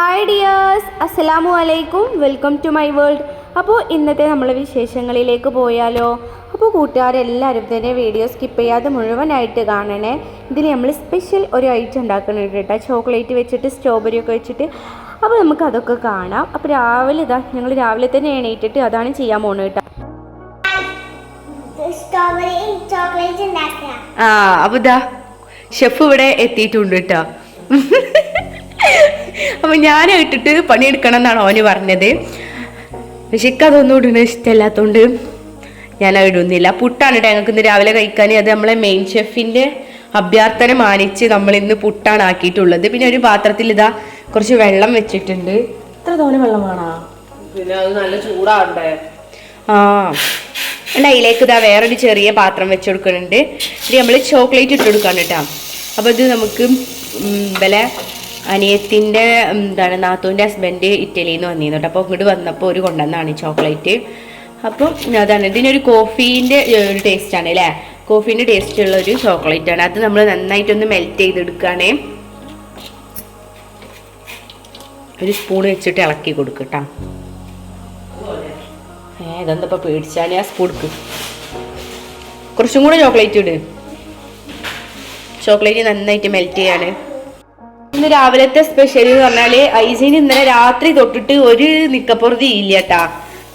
Hi dears അസ്സലാമു അലൈക്കും welcome to my world അപ്പോൾ ഇന്നത്തെ നമ്മൾ വിശേഷങ്ങളിലേക്ക് പോയാലോ? അപ്പോൾ കൂട്ടുകാരെല്ലാവരും തന്നെ വീഡിയോ സ്കിപ്പ് ചെയ്യാതെ മുഴുവനായിട്ട് കാണണേ. ഇതിൽ നമ്മൾ സ്പെഷ്യൽ ഒരു ഐറ്റം ഉണ്ടാക്കുന്നുണ്ട് കേട്ടോ. ചോക്ലേറ്റ് വെച്ചിട്ട് സ്ട്രോബെറി ഒക്കെ വെച്ചിട്ട്. അപ്പോൾ നമുക്ക് അതൊക്കെ കാണാം. അപ്പോൾ രാവിലെ ഇതാ ഞങ്ങൾ രാവിലെ തന്നെ എണീറ്റിട്ട് അതാണ് ചെയ്യാൻ പോകുന്നത് കേട്ടോ. സ്ട്രോബെറി ചോക്ലേറ്റ് ഉണ്ടാക്കുക ആ അപ്പോൾ ഇതാ ഷെഫ് ഇവിടെ എത്തിയിട്ടുണ്ട് കേട്ടോ. അപ്പൊ ഞാൻ ഇട്ടിട്ട് പണിയെടുക്കണം എന്നാണ് ഓന് പറഞ്ഞത്. പക്ഷെ അതൊന്നും ഇടുന്നത് ഇഷ്ടമല്ലാത്തതുകൊണ്ട് ഞാൻ ഇടുന്നില്ല. പുട്ടാണ് ഞങ്ങൾക്ക് ഇന്ന് രാവിലെ കഴിക്കാൻ. അത് നമ്മളെ മെയിൻ ഷെഫിന്റെ അഭ്യർത്ഥന മാനിച്ച് നമ്മൾ ഇന്ന് പുട്ടാണ് ആക്കിയിട്ടുള്ളത്. പിന്നെ ഒരു പാത്രത്തിൽ ഇതാ കുറച്ച് വെള്ളം വെച്ചിട്ടുണ്ട്. എത്ര തോനെ വെള്ളം വേണോ? പിന്നെ അത് നല്ല ചൂടാവണ്ടേ? ആ. അതിലേക്ക് ഇതാ വേറൊരു ചെറിയ പാത്രം വെച്ച് കൊടുക്കുന്നുണ്ട്. ഇത് നമ്മൾ ചോക്ലേറ്റ് ഇട്ട് കൊടുക്കാണ് കേട്ടോ അപ്പോൾ ഇത് നമുക്ക് വില അനിയത്തിന്റെ എന്താണ് നാത്തൂന്റെ ഹസ്ബൻഡ് ഇറ്റലിയിൽ നിന്ന് വന്നിരുന്നു കേട്ടോ. അപ്പോൾ ഇങ്ങോട്ട് വന്നപ്പോൾ ഒരു കൊണ്ടുവന്നാണ് ചോക്ലേറ്റ്. അപ്പോൾ അതാണ് ഇതിനൊരു കോഫീന്റെ ഒരു ടേസ്റ്റാണ് അല്ലേ? കോഫീന്റെ ടേസ്റ്റ് ഉള്ള ഒരു ചോക്ലേറ്റ് ആണ്. അത് നമ്മൾ നന്നായിട്ടൊന്ന് മെൽറ്റ് ചെയ്തെടുക്കുകയാണേ ഒരു സ്പൂൺ വെച്ചിട്ട് ഇളക്കി കൊടുക്കട്ടോ ഏ ഇതെന്താ ഇപ്പൊ പേടിച്ചാൽ ആ സ്പൂർക്ക് കുറച്ചും കൂടെ ചോക്ലേറ്റ് ഇട്. ചോക്ലേറ്റ് നന്നായിട്ട് മെൽറ്റ് ചെയ്യാണ്. ഇന്ന് രാവിലത്തെ സ്പെഷ്യൽ എന്ന് പറഞ്ഞാൽ ഐസിന് ഇന്നലെ രാത്രി തൊട്ടിട്ട് ഒരു നിക്കപ്പുറതി ഇല്ല കേട്ടാ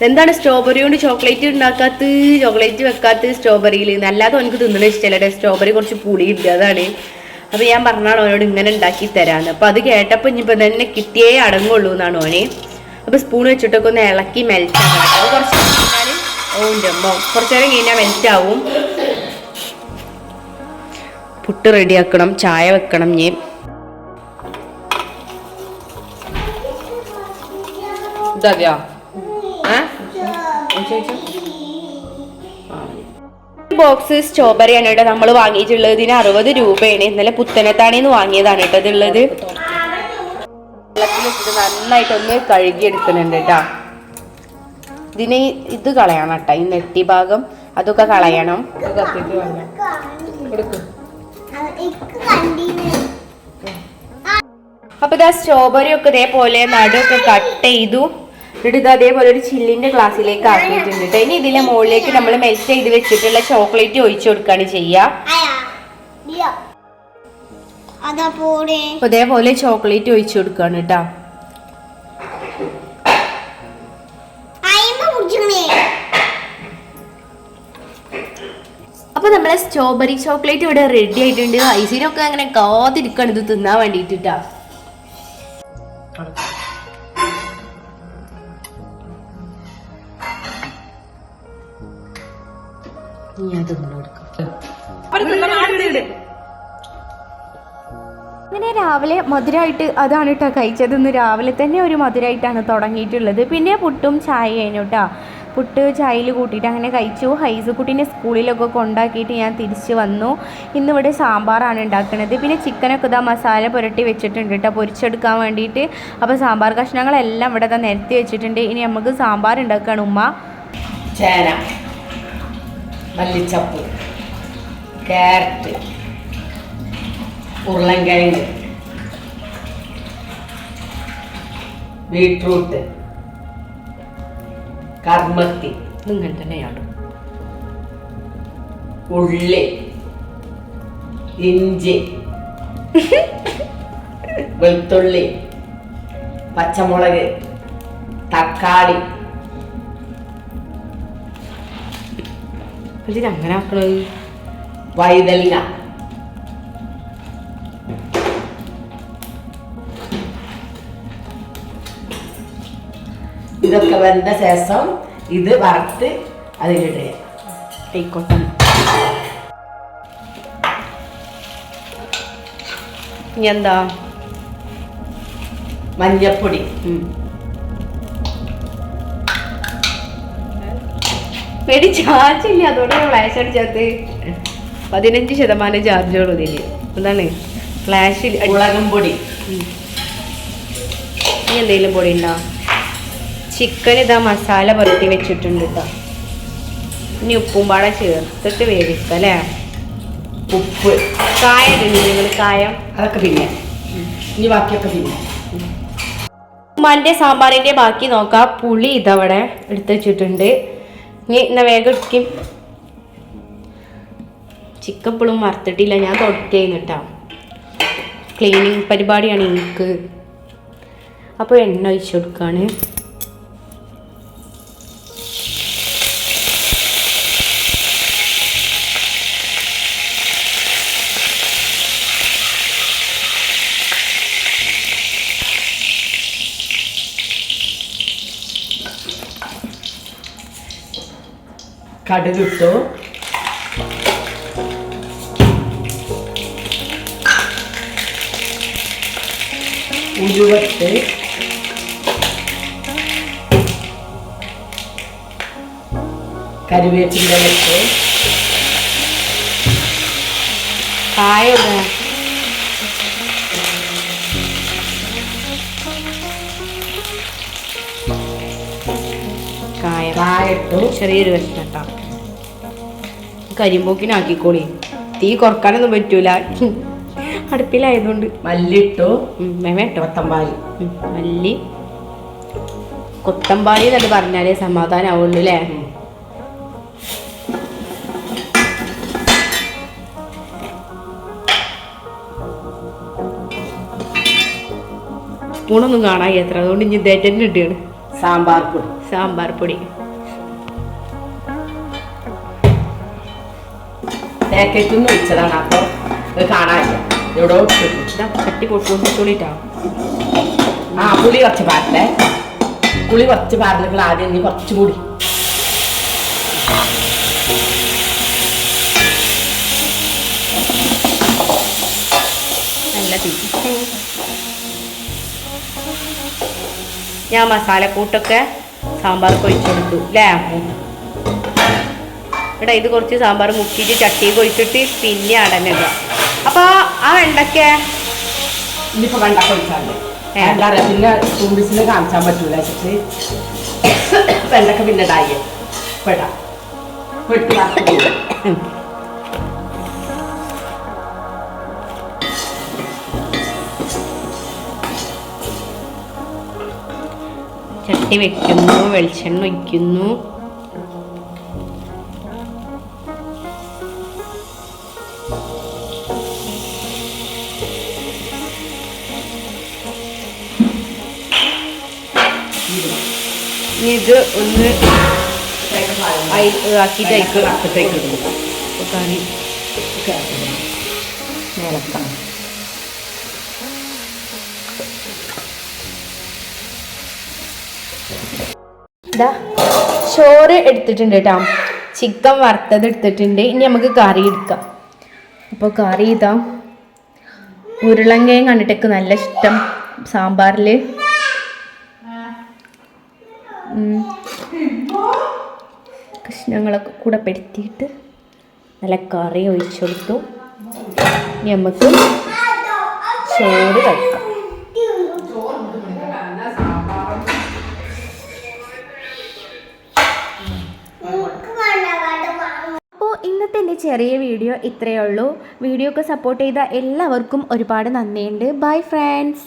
എന്താണ് സ്ട്രോബെറി കൊണ്ട് ചോക്ലേറ്റ് ഉണ്ടാക്കാത്ത ചോക്ലേറ്റ് വെക്കാത്ത സ്ട്രോബെറിയിൽ അല്ലാതെ എനിക്ക് തിന്നണ ഇഷ്ടമല്ല സ്ട്രോബെറി കുറച്ച് പുളിയില്ല അതാണ്. അപ്പൊ ഞാൻ പറഞ്ഞാണ് ഓനോട് ഇങ്ങനെ ഉണ്ടാക്കി തരാന്ന്. അപ്പൊ അത് കേട്ടപ്പോ ഇനിയിപ്പോ തന്നെ കിട്ടിയേ അടങ്ങുള്ളൂ എന്നാണ് ഓനെ. അപ്പൊ സ്പൂൺ വെച്ചിട്ടൊക്കെ ഒന്ന് ഇളക്കി മെൽറ്റ് ആക്കണം. കുറച്ച് കഴിഞ്ഞാൽ കുറച്ച് നേരം കഴിഞ്ഞാൽ മെൽറ്റ് ആവും. പുട്ട് റെഡിയാക്കണം ചായ വെക്കണം ഞാൻ ഇതതെയാ ബോക്സ് സ്ട്രോബെറിയാണ് കേട്ടോ നമ്മൾ വാങ്ങിയിട്ടുള്ളത്. ഇതിന് അറുപത് രൂപയാണ്. ഇന്നലെ പുത്തനത്താണിന്ന് വാങ്ങിയതാണ് കേട്ടോ ഇതുള്ളത് വെള്ളത്തിലിട്ടിട്ട് നന്നായിട്ടൊന്ന് കഴുകിയെടുക്കുന്നുണ്ട് കേട്ടോ. ഇതിന് ഇത് കളയണം കേട്ടോ. ഈ നെട്ടി ഭാഗം അതൊക്കെ കളയണം. അപ്പൊ ഇതാ സ്ട്രോബെറി ഒക്കെ ഇതേപോലെ നടുവൊക്കെ കട്ട് ചെയ്തു. എന്നിട്ട് ഇത് അതേപോലെ ഒരു ചില്ലിന്റെ ഗ്ലാസ്സിലേക്ക് ആക്കിയിട്ടുണ്ട് കേട്ടോ ഇനി ഇതിലെ മുകളിലേക്ക് നമ്മൾ മെൽറ്റ് ചെയ്ത് വെച്ചിട്ടുള്ള ചോക്ലേറ്റ് ഒഴിച്ചു കൊടുക്കുകയാണ് ചെയ്യുക അതേപോലെ ചോക്ലേറ്റ് ഒഴിച്ചു കൊടുക്കുകയാണ് കേട്ടോ അയിമ്പ പിടിച്ചേ അപ്പൊ നമ്മളെ സ്ട്രോബെറി ചോക്ലേറ്റ് ഇവിടെ റെഡി ആയിട്ടുണ്ട്. ഐസിനൊക്കെ അങ്ങനെ കാത്തിരിക്കണം ഇത് തിന്നാൻ വേണ്ടിട്ടാ അങ്ങനെ രാവിലെ മധുരമായിട്ട് അതാണ് കേട്ടോ കഴിച്ചത്. ഇന്ന് രാവിലെ തന്നെ ഒരു മധുരമായിട്ടാണ് തുടങ്ങിയിട്ടുള്ളത്. പിന്നെ പുട്ടും ചായ കഴിഞ്ഞു കേട്ടോ പുട്ട് ചായയിൽ കൂട്ടിയിട്ട് അങ്ങനെ കഴിച്ചു. ഹൈസ് കുട്ടീനെ സ്കൂളിലൊക്കെ കൊണ്ടാക്കിയിട്ട് ഞാൻ തിരിച്ച് വന്നു. ഇന്നിവിടെ സാമ്പാറാണ് ഉണ്ടാക്കുന്നത് പിന്നെ ചിക്കനൊക്കെ ഇതാ മസാല പുരട്ടി വെച്ചിട്ടുണ്ട് കേട്ടോ പൊരിച്ചെടുക്കാൻ വേണ്ടിയിട്ട്. അപ്പോൾ സാമ്പാർ കഷ്ണങ്ങളെല്ലാം ഇവിടെ തന്നെ നിരത്തി വെച്ചിട്ടുണ്ട്. ഇനി നമുക്ക് സാമ്പാർ ഉണ്ടാക്കുകയാണ് ഉമ്മ. ചേന. മല്ലിച്ചപ്പ് ക്യാരറ്റ് ഉരുളൻകിഴങ്ങ് ബീട്രൂട്ട് കർമ്മത്തി നിങ്ങൾ തന്നെയാണ്? ഉള്ളി ഇഞ്ചി വെളുത്തുള്ളി പച്ചമുളക് തക്കാളി ഇതിന് ആക്കണത് വൈതല്ല ഇതൊക്കെ വന്ന ശേഷം ഇത് വറുത്ത് അതിലിടുക ഇനി എന്താ? മഞ്ഞപ്പൊടി. എടി ചാർജ് ഇല്ല അതോടെ ഫ്ലാഷ് അടിച്ചത്. പതിനഞ്ച് ശതമാനം ചാർജുള്ളൂ ഇതിൽ. എന്താണ് ഫ്ലാഷിൽ പൊടി. ഇനി എന്തെങ്കിലും പൊടി ഉണ്ടോ? ചിക്കൻ ഇതാ മസാല പുരട്ടി വെച്ചിട്ടുണ്ട് കേട്ടോ ഇനി ഉപ്പും പാടെ ചേർത്തിട്ട് വേവിക്കുക അല്ലേ? ഉപ്പ്. കായ നിങ്ങൾ കായം? അതൊക്കെ പിന്നെ. ഇനി ബാക്കിയൊക്കെ പിന്നെ. ഉമ്മാന്റെ സാമ്പാറിന്റെ ബാക്കി നോക്കാം. പുളി ഇതവിടെ എടുത്ത് വെച്ചിട്ടുണ്ട്. ഇനി എന്നാ വേഗം എടുക്കും. ചിക്കൻ പുളും വറുത്തിട്ടില്ല. ഞാൻ തൊട്ടേന്ന് കേട്ടോ ക്ലീനിങ് പരിപാടിയാണ് എനിക്ക്. അപ്പോൾ എണ്ണ ഒഴിച്ചു കൊടുക്കാണ്. കടുകിട്ടു. ഉരുവട്ട് കരുവേപ്പിന്റെ കായൊക്കെ കായ ചെറിയൊരു കഷ്ണം കേട്ടോ കരിമ്പോക്കിനാക്കിക്കോളി. തീ കുറക്കാനൊന്നും പറ്റൂല. അടുപ്പിലായതുകൊണ്ട്. മല്ലിട്ടു. കൊത്തമ്പാലി. മല്ലി. കൊത്തമ്പാലി എന്നൊക്കെ പറഞ്ഞാലേ സമാധാനാവുള്ളൂ അല്ലേ സ്പൂണൊന്നും കാണാൻ എത്ര അതുകൊണ്ട് ഇനി ഇതേറ്റന്നെ ഇട്ടാണ് സാമ്പാർ പൊടി. സാമ്പാർ പൊടി. പാക്കറ്റിൽ നിന്ന് വെച്ചതാണ്. അപ്പോൾ ഇത് കാണാനില്ല. എവിടെ ഇതാ ചട്ടി പൊട്ടിച്ചോളിട്ടാ. ആ പുളി കുറച്ച് പാരട്ടെ. പുളി കുറച്ച് പാരലുകൾ ആദ്യം ഇനി കുറച്ചും കൂടി. നല്ല തീ. ഞാൻ മസാലക്കൂട്ടൊക്കെ സാമ്പാർ കൊഴിച്ചു കൊടുത്തു അല്ലേ എടാ ഇത് കുറച്ച് സാമ്പാർ മുക്കിയിട്ട് ചട്ടി കൊഴിച്ചിട്ട് പിന്നെ അടഞ്ഞത് അപ്പൊ ആ വെണ്ടക്ക ഇനിയിപ്പോൾ വെണ്ടക്ക കൊഴിച്ചാണ്ട് ഏ. എന്താ പറയുക പിന്നെ ടൂറിസ്റ്റിനെ കാണിച്ചാൻ പറ്റൂല വെച്ചിട്ട്. വെണ്ടക്ക പിന്നെ ഇടായി. പെടാം വെട്ടി വറുത്ത് ചട്ടി വെക്കുന്നു വെളിച്ചെണ്ണ ഒഴിക്കുന്നു. ഇനി ഇത് ഒന്ന് ആക്കിയിട്ട് അപ്പത്തേക്ക് കറി ഇതാ ചോറ് എടുത്തിട്ടുണ്ട് കേട്ടോ. ചിക്കൻ വറുത്തത് എടുത്തിട്ടുണ്ട്. ഇനി നമുക്ക് കറി എടുക്കാം. അപ്പോൾ കറി ഇതാ. ഉരുളങ്കയും കണ്ടിട്ടൊക്കെ നല്ല ഇഷ്ടം. സാമ്പാറിൽ കഷ്ണങ്ങളൊക്കെ കൂടെ പെടുത്തിയിട്ട് നല്ല കറി ഒഴിച്ചു കൊടുത്തു. നമുക്ക് ചോറ് കഴിക്കാം എന്റെ ചെറിയ വീഡിയോ ഇത്രയേ ഉള്ളൂ. വീഡിയോ ഒക്കെ സപ്പോർട്ട് ചെയ്ത എല്ലാവർക്കും ഒരുപാട് നന്ദിയുണ്ട്. Bye friends